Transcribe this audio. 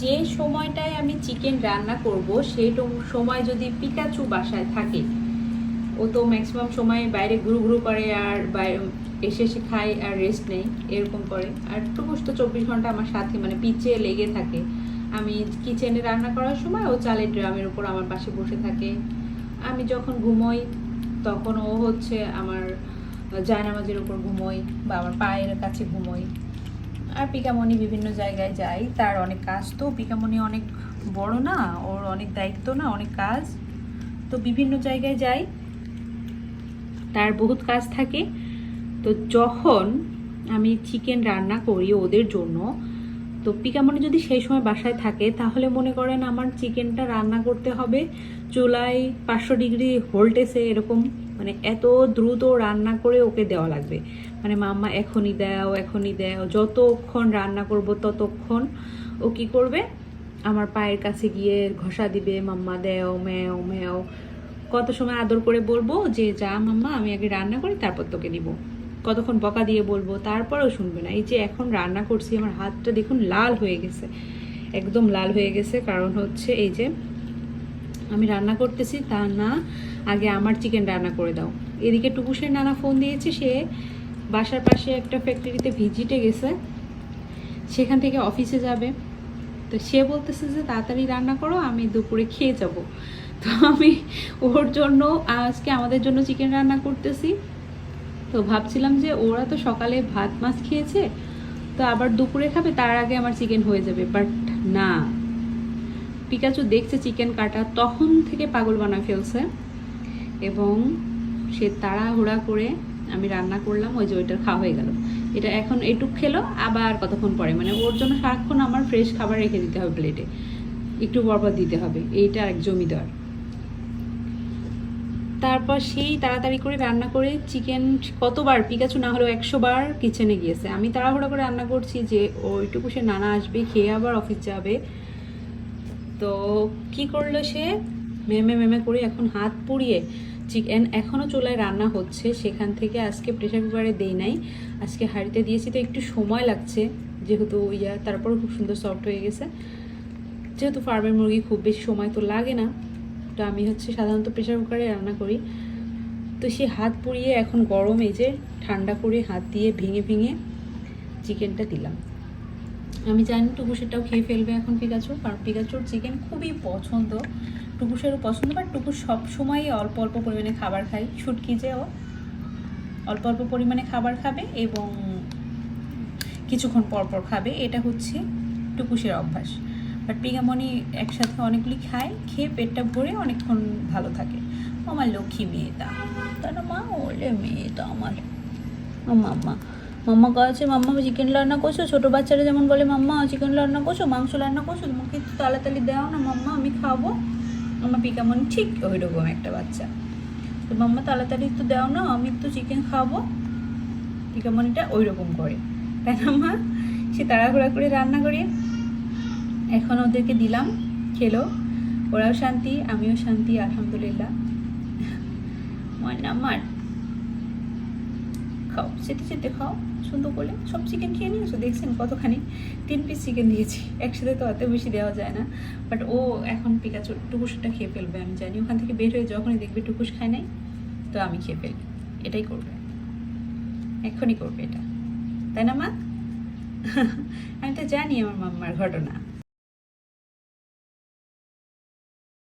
যে সময়টায় আমি চিকেন রান্না করব, সেই সময় যদি পিকাচু বাসায় থাকে, ও তো ম্যাক্সিমাম সময় বাইরে ঘুরু ঘুরু করে আর বাইরে এসে এসে খায় আর রেস্ট নেই এরকম করে। আর টুকুস তো চব্বিশ ঘণ্টা আমার সাথে মানে পিচে লেগে থাকে। আমি কিচেনে রান্না করার সময় ও চালের ড্রামের উপর আমার পাশে বসে থাকে। আমি যখন ঘুমোই, তখন ও হচ্ছে আমার জায়নামাজের উপর ঘুমোই বা আমার পায়ের কাছে ঘুমোই। আর পিকামণি বিভিন্ন জায়গায় যাই, তার অনেক কাজ তো, পিকামণি অনেক বড় না, ওর অনেক দায়িত্ব না, অনেক কাজ। তো বিভিন্ন জায়গায় যাই, তার বহুত কাজ থাকে। তো যখন আমি চিকেন রান্না করি ওদের জন্য, তো পিকামণি যদি সেই সময় বাসায় থাকে, তাহলে মনে করেন আমার চিকেনটা রান্না করতে হবে চুলায় পাঁচশো ডিগ্রি ভোল্টেজে এরকম। মানে এত দ্রুত রান্না করে ওকে দেওয়া লাগবে। মানে মাম্মা, এখনই দাও এখনই দাও, যতক্ষণ রান্না করব ততক্ষণ। ও কি করবে? আমার পায়ের কাছে গিয়ে ঘষা দিবে, মাম্মা, দেও, ম্যাও ম্যাও। কত সময় আদর করে বলব যে, যা, মাম্মা, আমি আগে রান্না করি, তারপর তোকে দিব কতক্ষণ বকা দিয়ে বলব, তারপরেও শুনবে না। এই যে এখন রান্না করছি, আমার হাতটা দেখুন লাল হয়ে গেছে, একদম লাল হয়ে গেছে। কারণ হচ্ছে এই যে আমি রান্না করতেছি, তা না, আগে আমার চিকেন রান্না করে দাও। এদিকে টুকুসের নানা ফোন দিয়েছে, সে বাসার পাশে একটা ফ্যাক্টরিতে ভিজিটে গেছে। সেখান থেকে অফিসে যাবে। তো সে বলতেছে যে, তাড়াতাড়ি রান্না করো, আমি দুপুরে খেয়ে যাব। তো আমি ওর জন্য, আজকে আমাদের জন্য চিকেন রান্না করতেছি। তো ভাবছিলাম যে, ওরা তো সকালে ভাত মাছ খেয়েছে, তো আবার দুপুরে খাবে, তার আগে আমার চিকেন হয়ে যাবে। বাট না পিকাচু দেখছে চিকেন কাটা, তখন থেকে পাগল বানা ফেলছে। এবং সে তাড়াহুড়া করে আমি রান্না করলাম, ওই যে ওইটার খাওয়া হয়ে গেল। এটা এখন এটুক খেলো, আবার কতক্ষণ পরে? মানে ওর জন্য সারাক্ষণ আমার ফ্রেশ খাবার রেখে দিতে হবে প্লেটে একটু পরপর দিতে হবে, এইটা এক জমিদার। তারপর সেই তাড়াতাড়ি করে রান্না করে চিকেন কতবার পিকাচু না হলেও একশো বার কিচেনে গিয়েছে। আমি তাড়াহুড়ো করে রান্না করছি যে, ওইটুকু সে নানা আসবে, খেয়ে আবার অফিস যাবে। তো কি করল সে? মেমে মেমে করে এখন হাত পুড়িয়ে চিকেন এখনও চুলায় রান্না হচ্ছে, সেখান থেকে আজকে প্রেশার কুকারে দেই নাই। আজকে হাঁড়িতে দিয়েছি, তো একটু সময় লাগছে, যেহেতু ইয়া, তারপরও খুব সুন্দর সফট হয়ে গেছে। যেহেতু ফার্মের মুরগি খুব বেশি সময় তো লাগে না, তো আমি হচ্ছে সাধারণত প্রেশার কুকারে রান্না করি। তো সে হাত পুড়িয়ে এখন গরম এই যে ঠান্ডা করে হাত দিয়ে ভেঙে ভেঙে চিকেনটা দিলাম। আমি জানি টুকুসেরটাও খেয়ে ফেলবে এখন পিকাচু কারণ পিকাচুর চিকেন খুবই পছন্দ। টুকুসেরও পছন্দ বাট টুকুস সব সময় অল্প অল্প পরিমাণে খাবার খায়। ছুটকি যেও অল্প অল্প পরিমাণে খাবার খাবে এবং কিছুক্ষণ পর পর খাবে, এটা হচ্ছে টুকুসের অভ্যাস। বাট পিগামণি একসাথে অনেকগুলি খায়, খেয়ে পেটটা ভরে অনেকক্ষণ ভালো থাকে। আমার লক্ষ্মী মেয়েটা তার মা, ওলে মেয়েটা আমার। ও মাম্মা। মাম্মা কাছে মাম্মা চিকেন রান্না করছ? ছোটো বাচ্চারা যেমন বলে, মাম্মা চিকেন রান্না করছ? মাংস রান্না করছ? তোমাকে একটু তাড়াতাড়ি দাও না, মাম্মা, আমি খাব। আমার পিকামন ঠিক ওই রকম একটা বাচ্চা। তো মাম্মা, তাড়াতাড়ি একটু দাও না, আমি একটু চিকেন খাব। পিকামনিটা ওই রকম করে। তাই না মা সে তাড়াহুড়া করে রান্না করে এখন ওদেরকে দিলাম, খেলো। ওরাও শান্তি, আমিও শান্তি, আলহামদুলিল্লাহ। মার না মার। খাও সেতে সেতে খাও, সুন্দর করে। সব চিকেন খেয়ে নিয়েছো? দেখছেন কতখানি? তিন পিস চিকেন দিয়েছি। একসাথে তো অত বেশি দেওয়া যায় না। বাট ও এখন পিকাচু টুকুসটা খেয়ে ফেলবে, আমি জানি। ওখান থেকে বের হয়ে যখনই দেখবে টুকুস খায় নাই, তো আমি খেয়ে ফেলবি। এটাই করবে। এখনই করবে এটা। তাই না, মা? আমি তো জানি আমার মাম্মার ঘটনা।